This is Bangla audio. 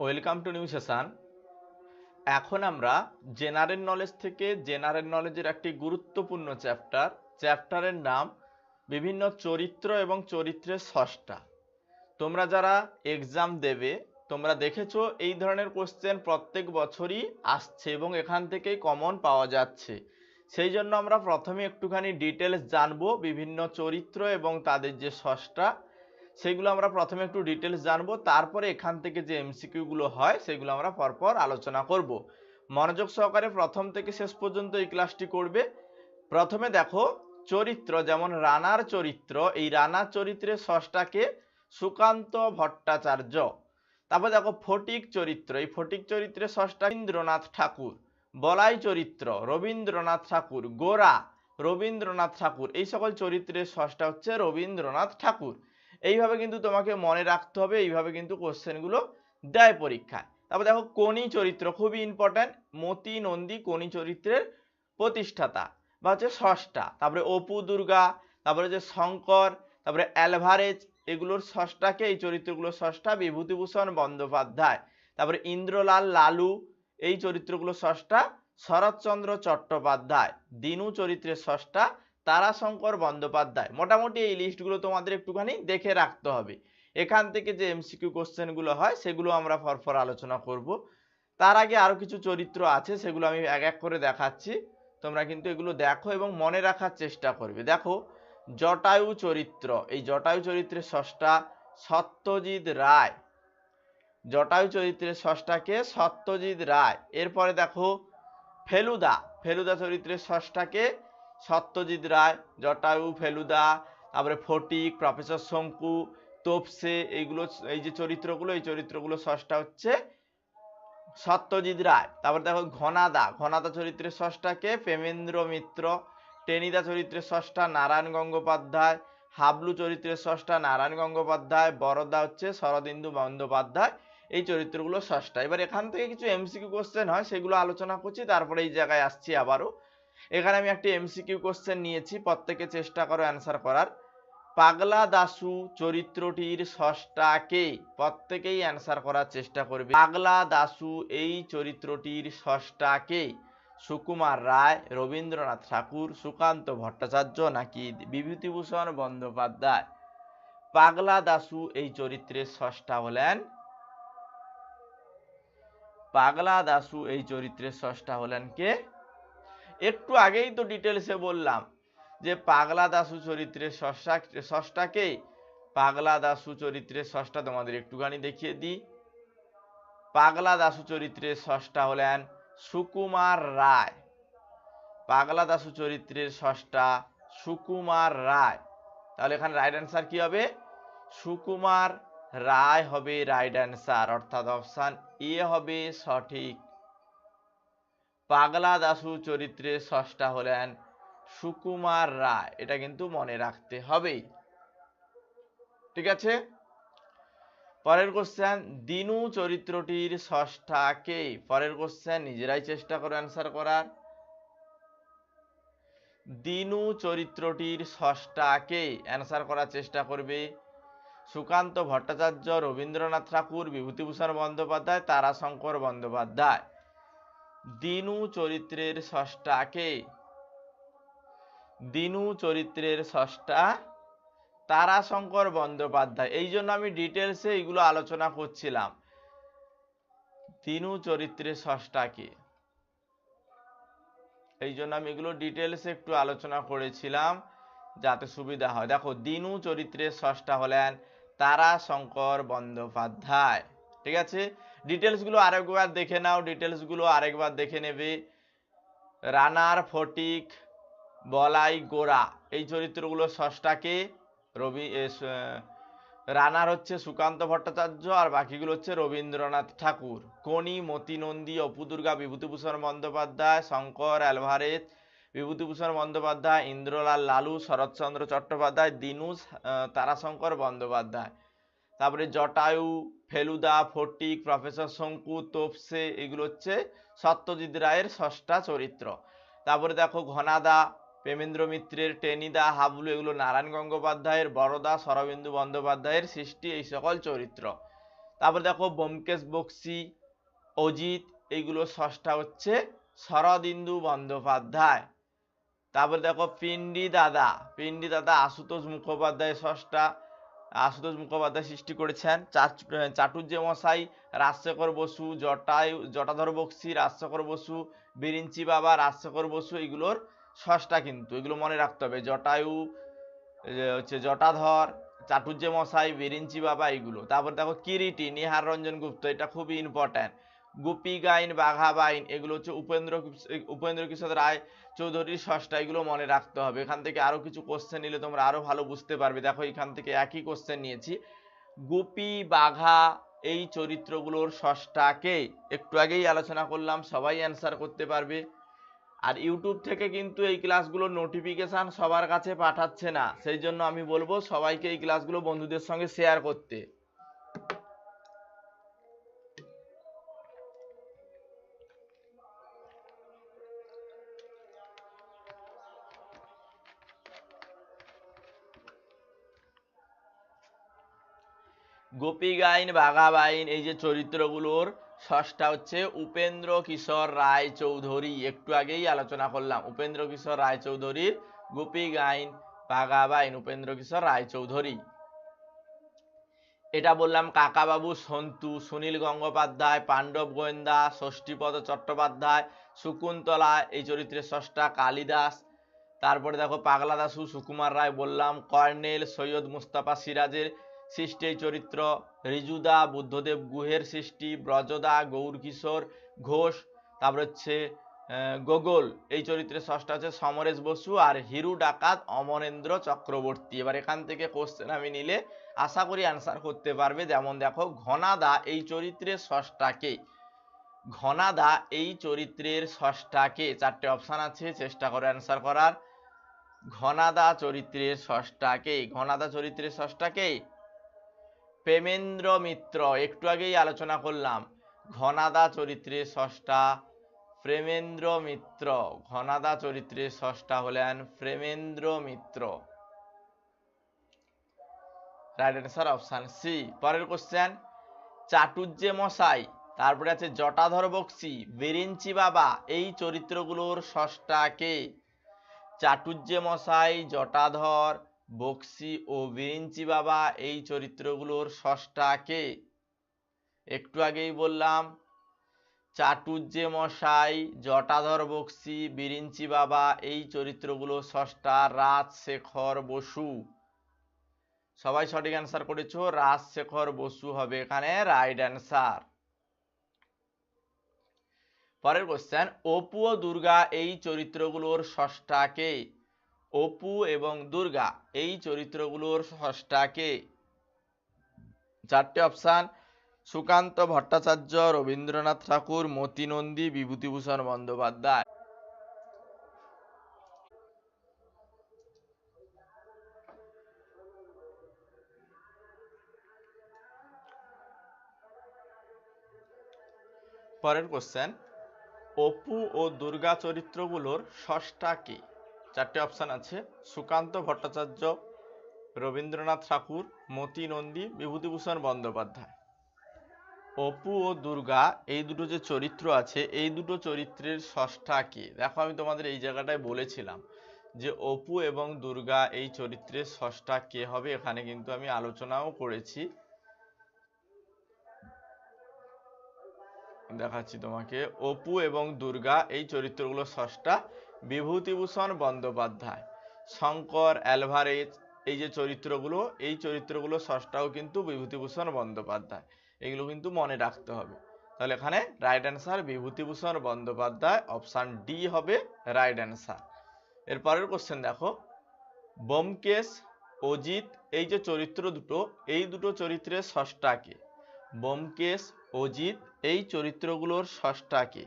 ওয়েলকাম টু নিউ সেশন এখন আমরা জেনারেল নলেজ থেকে জেনারেল নলেজের একটি গুরুত্বপূর্ণ চ্যাপ্টার, চ্যাপ্টারের নাম বিভিন্ন চরিত্র এবং চরিত্রের ষষ্ঠা। তোমরা যারা এক্সাম দেবে, তোমরা দেখেছ এই ধরনের কোশ্চেন প্রত্যেক বছরই আসছে এবং এখান থেকেই কমন পাওয়া যাচ্ছে। সেই জন্য আমরা প্রথমে একটুখানি ডিটেলস জানব বিভিন্ন চরিত্র এবং তাদের যে ষষ্ঠা। সেগুলো আমরা প্রথমে একটু ডিটেলস জানব, তারপরে এখান থেকে যে এমসিকিউ গুলো হয়, সেগুলো আমরা পরপর আলোচনা করব। মনোযোগ সহকারে প্রথম থেকে শেষ পর্যন্ত এই ক্লাসটি করবে। প্রথমে দেখো, চরিত্র, যেমন রানার চরিত্র, এই রানার চরিত্রের ষষ্ঠাকে সুকান্ত ভট্টাচার্য। তারপর দেখো, ফটিক চরিত্র, এই ফটিক চরিত্রের ষষ্ঠা রবীন্দ্রনাথ ঠাকুর। বলাই চরিত্র, রবীন্দ্রনাথ ঠাকুর। গোরা, রবীন্দ্রনাথ ঠাকুর। এই সকল চরিত্রের ষষ্ঠা হচ্ছে রবীন্দ্রনাথ ঠাকুর। এইভাবে কিন্তু তোমাকে মনে রাখতে হবে, এইভাবে কিন্তু কোশ্চেনগুলো দেয় পরীক্ষায়। তারপর দেখো কোনি চরিত্র খুবই ইম্পর্ট্যান্ট মতি নন্দী কোনি চরিত্রের প্রতিষ্ঠাতা। বা হচ্ছে ষষ্ঠা, তারপরে অপু দুর্গা, তারপরে যে শঙ্কর, তারপরে অ্যালভারেজ, এগুলোর ষষ্ঠাকে এই চরিত্রগুলোর ষষ্ঠা, বিভূতিভূষণ বন্দ্যোপাধ্যায়। তারপরে ইন্দ্রলাল লালু, এই চরিত্রগুলো ষষ্ঠা, শরৎচন্দ্র চট্টোপাধ্যায়। দিনু চরিত্রের ষষ্ঠা তারাশঙ্কর বন্দ্যোপাধ্যায়। মোটামুটি এই লিস্টগুলো তোমাদের একটুখানি দেখে রাখতে হবে। এখান থেকে যে এমসিকিউ কোশ্চেনগুলো হয়, সেগুলো আমরা পরপর আলোচনা করব। তার আগে আরও কিছু চরিত্র আছে, সেগুলো আমি এক এক করে দেখাচ্ছি। তোমরা কিন্তু এগুলো দেখো এবং মনে রাখার চেষ্টা করবে। দেখো, জটায়ু চরিত্র। এই জটায়ু চরিত্রের ষষ্ঠা সত্যজিৎ রায়। জটায়ু চরিত্রের ষষ্ঠাকে সত্যজিৎ রায়। এরপরে দেখো, ফেলুদা। ফেলুদা চরিত্রের ষষ্ঠাকে সত্যজিৎ রায়, জটায়ু ফেলুদা, তারপরে ফটিক প্রফেসর শঙ্কু, তোপসে, এইগুলো এই যে চরিত্রগুলো, এই চরিত্রগুলো ষষ্ঠা হচ্ছে সত্যজিৎ রায়। তারপর দেখো ঘনাদা ঘনাদা চরিত্রের ষষ্ঠাকে প্রেমেন্দ্র মিত্র, টেনিদা চরিত্রের ষষ্ঠা নারায়ণ গঙ্গোপাধ্যায়, হাবলু চরিত্রের ষষ্ঠা নারায়ণ গঙ্গোপাধ্যায়, বরদা হচ্ছে শরদিন্দু বন্দ্যোপাধ্যায়। এই চরিত্রগুলো ষষ্ঠা এবার এখান থেকে কিছু এমসিকিউ কোশ্চেন হয়, সেগুলো আলোচনা করছি, তারপরে এই জায়গায় আসছি আবারও। এখানে আমি একটি এমসিকিউ কোশ্চেন নিয়েছি, প্রত্যেকে চেষ্টা করো অ্যান্সার করার। পাগলা দাসু চরিত্রটির ষষ্ঠাকে প্রত্যেকেই অ্যান্সার করার চেষ্টা করবে। পাগলা দাসু এই চরিত্রটির ষষ্ঠাকে সুকুমার রায়, রবীন্দ্রনাথ ঠাকুর, সুকান্ত ভট্টাচার্য নাকি বিভূতিভূষণ বন্দ্যোপাধ্যায়? পাগলা দাসু এই চরিত্রের ষষ্ঠা হলেন। পাগলা দাসু এই চরিত্রের ষষ্ঠা হলেন কে? একটু আগেই তো ডিটেলসে বললাম যে পাগলা দাসু চরিত্রের ষষ্ঠা ষষ্ঠাকে পাগলা দাসু চরিত্রের ষষ্ঠা তোমাদের একটুখানি দেখিয়ে দিই। পাগলা দাসু চরিত্রের ষষ্ঠা হলেন সুকুমার রায়। পাগলা দাসু চরিত্রের ষষ্ঠা সুকুমার রায়। তাহলে এখানে রাইট অ্যান্সার কি হবে? সুকুমার রায় হবে রাইট অ্যান্সার অর্থাৎ অপশান এ হবে সঠিক পাগলা দাসু চরিত্রের ষষ্ঠা হলেন সুকুমার রায়। এটা কিন্তু মনে রাখতে হবে ঠিক আছে? পরের কোশ্চেন দিনু চরিত্রটির ষষ্ঠা কে? পরের কোশ্চেন নিজেরাই চেষ্টা করো অ্যান্সার করার। দিনু চরিত্রটির ষষ্ঠা কে? অ্যান্সার করার চেষ্টা করবে সুকান্ত ভট্টাচার্য, রবীন্দ্রনাথ ঠাকুর, বিভূতিভূষণ বন্দ্যোপাধ্যায়, তারাশঙ্কর বন্দ্যোপাধ্যায়। দিনু চরিত্রের ষষ্ঠাকে দিনু চরিত্রের ষষ্ঠা তারাশঙ্কর বন্দ্যোপাধ্যায়। এই জন্য আমি ডিটেলসে এগুলো আলোচনা করছিলাম। দিনু চরিত্রের ষষ্ঠাকে এই জন্য আমি এগুলো ডিটেলসে একটু আলোচনা করেছিলাম, যাতে সুবিধা হয়। দেখো, দিনু চরিত্রের ষষ্ঠা হলেন তারাশঙ্কর বন্দ্যোপাধ্যায়। ঠিক আছে? ডিটেলসগুলো আরেকবার দেখে নাও ডিটেলসগুলো আরেকবার দেখে নেবে। রানার, ফটিক, বলাই গোরা এই চরিত্রগুলো ষষ্ঠাকে, রবি রানার হচ্ছে সুকান্ত ভট্টাচার্য আর বাকিগুলো হচ্ছে রবীন্দ্রনাথ ঠাকুর। কোনি মতি নন্দী অপু দুর্গা বিভূতিভূষণ বন্দ্যোপাধ্যায়, শঙ্কর, অ্যালভারেজ, বিভূতিভূষণ বন্দ্যোপাধ্যায়, ইন্দ্রলাল লালু, শরৎচন্দ্র চট্টোপাধ্যায়, দিনুস তারাশঙ্কর বন্দ্যোপাধ্যায়। তারপরে জটায়ু, ফেলুদা, ফটিক প্রফেসর শঙ্কু, তোপসে, এগুলো হচ্ছে সত্যজিৎ রায়ের ষষ্ঠা চরিত্র। তারপরে দেখো ঘনাদা, প্রেমেন্দ্র মিত্রের, টেনিদা, হাবলু, এগুলো নারায়ণ গঙ্গোপাধ্যায়ের বড়দা শরবিন্দু বন্দ্যোপাধ্যায়ের সৃষ্টি এই সকল চরিত্র। তারপর দেখো ব্যোমকেশ বক্সি, অজিত এইগুলো ষষ্ঠা হচ্ছে শরদিন্দু বন্দ্যোপাধ্যায়। তারপরে দেখো পিন্ডি দাদা পিন্ডি দাদা, আশুতোষ মুখোপাধ্যায় ষষ্ঠা আশুতোষ মুখোপাধ্যায় সৃষ্টি করেছেন। চাটুর্য মশাই, রাজশেখর বসু, জটায়ু, জটাধর বক্সি, রাজশেখর বসু, বিরিঞ্চি বাবা, রাজশেখর বসু, এগুলোর ষষ্ঠা কিন্তু, এগুলো মনে রাখতে হবে। জটায়ু হচ্ছে জটাধর চাটুর্য মশাই, বিরিঞ্চি বাবা, এগুলো। তারপর দেখো কিরিটি, নিহার রঞ্জন গুপ্ত, এটা খুবই ইম্পর্ট্যান্ট গুপি গাইন, বাঘা বাইন, এগুলো হচ্ছে উপেন্দ্র উপেন্দ্র কিশোর রায় চৌধুরীর ষষ্ঠা, এগুলো মনে রাখতে হবে। এখান থেকে আরও কিছু কোশ্চেন নিলে তোমরা আরও ভালো বুঝতে পারবে। দেখো, এখান থেকে একই কোশ্চেন নিয়েছি। গুপি, বাঘা, এই চরিত্রগুলোর ষষ্ঠাকে একটু আগেই আলোচনা করলাম, সবাই অ্যান্সার করতে পারবে। আর ইউটিউব থেকে কিন্তু এই ক্লাসগুলোর নোটিফিকেশান সবার কাছে পাঠাচ্ছে না। সেই জন্য আমি বলব সবাইকে এই ক্লাসগুলো বন্ধুদের সঙ্গে শেয়ার করতে। গোপী গাইন বাঘা বাইন এই যে চরিত্রগুলোর ষষ্ঠা হচ্ছে উপেন্দ্র কিশোর রায় চৌধুরী। একটু আগেই আলোচনা করলাম, উপেন্দ্র কিশোর রায় চৌধুরীর গোপী গাইন বাঘা বাইন উপেন্দ্র কিশোর রায় চৌধুরী। এটা বললাম কাকাবাবু সন্তু, সুনীল গঙ্গোপাধ্যায়, পাণ্ডব গোয়েন্দা, ষষ্ঠীপদ চট্টোপাধ্যায়, শকুন্তলা, এই চরিত্রের ষষ্ঠা কালিদাস। তারপরে দেখো পাগলা দাসু সুকুমার রায় বললাম, কর্নেল সৈয়দ মুস্তাফা সিরাজের সৃষ্টি চরিত্র, রিজুদা, বুদ্ধদেব গুহের সৃষ্টি, ব্রজদা গৌরকিশোর ঘোষ, তারপর হচ্ছে গোগল। এই চরিত্রের ষষ্ঠ আছে সমরেশ বসু আর হিরু ডাকাত অমরেন্দ্র চক্রবর্তী। এবার এখান থেকে কোশ্চেন আমি নিলে আশা করি অ্যান্সার করতে পারবে। যেমন দেখো, ঘনাদা এই চরিত্রের ষষ্ঠাকে ঘনাদা এই চরিত্রের ষষ্ঠাকে চারটে অপশান আছে, চেষ্টা করে অ্যান্সার করার। ঘনাদা চরিত্রের ষষ্ঠাকে ঘনাদা চরিত্রের ষষ্ঠাকে প্রেমেন্দ্র মিত্র, একটু আগেই আলোচনা করলাম। ঘনাদা চরিত্রে ষষ্ঠা প্রেমেন্দ্র মিত্র, ঘনাদা চরিত্রের ষষ্ঠা হলেন Premendra Mitra. Right answer option C পরের কোশ্চেন চাটুর্যে মশাই, তারপরে আছে জটাধর বক্সি, বেরিঞ্চি বাবা, এই চরিত্রগুলোর ষষ্ঠা কে? চাটুর্যে মশাই, জটাধর বক্সি ও বিরিঞ্চি বাবা, এই চরিত্রগুলোর ষষ্ঠা কে? একটু আগেই বললাম চাটুর্যে মশাই, জটাধর বক্সি, বিরিঞ্চি বাবা, এই চরিত্রগুলো ষষ্ঠা, রাজশেখর বসু। সবাই সঠিক অ্যান্সার করেছ? রাজশেখর বসু হবে এখানে রাইট অ্যান্সার পরের কোশ্চেন অপু ও দুর্গা, এই চরিত্রগুলোর ষষ্ঠাকে অপু এবং দুর্গা, এই চরিত্রগুলোর ষষ্ঠাকে চারটে অপশান, সুকান্ত ভট্টাচার্য, রবীন্দ্রনাথ ঠাকুর মতি নন্দী বিভূতিভূষণ বন্দ্যোপাধ্যায়। পরের কোশ্চেন অপু ও দুর্গা চরিত্রগুলোর ষষ্ঠা কি? চারটে অপশান আছে। সুকান্ত ভট্টাচার্য, রবীন্দ্রনাথ ঠাকুর, মতি নন্দী, বিভূতিভূষণ বন্দ্যোপাধ্যায়। অপু ও দুর্গা, এই দুটো যে চরিত্র আছে, এই দুটো চরিত্রের ষষ্ঠা কি? দেখো, আমি তোমাদের এই জায়গাটায় বলেছিলাম যে অপু এবং দুর্গা এই চরিত্রের ষষ্ঠা কে হবে, এখানে কিন্তু আমি আলোচনাও করেছি। দেখাচ্ছি তোমাকে। অপু এবং দুর্গা এই চরিত্রগুলো ষষ্ঠা। বিভূতিভূষণ বন্দ্যোপাধ্যায়। শঙ্কর, অ্যালভারেজ, এই যে চরিত্রগুলো, এই চরিত্রগুলো ষষ্ঠাও কিন্তু বিভূতিভূষণ বন্দ্যোপাধ্যায়। এগুলো কিন্তু মনে রাখতে হবে। তাহলে এখানে right answer Bibhutibhushan Bandyopadhyay option D হবে রাইট অ্যান্সার এরপরের কোশ্চেন দেখো। বোমকেশ অজিত, এই যে চরিত্র দুটো, এই দুটো চরিত্রের ষষ্ঠাকে বোমকেশ অজিত, এই চরিত্রগুলোর ষষ্ঠাকে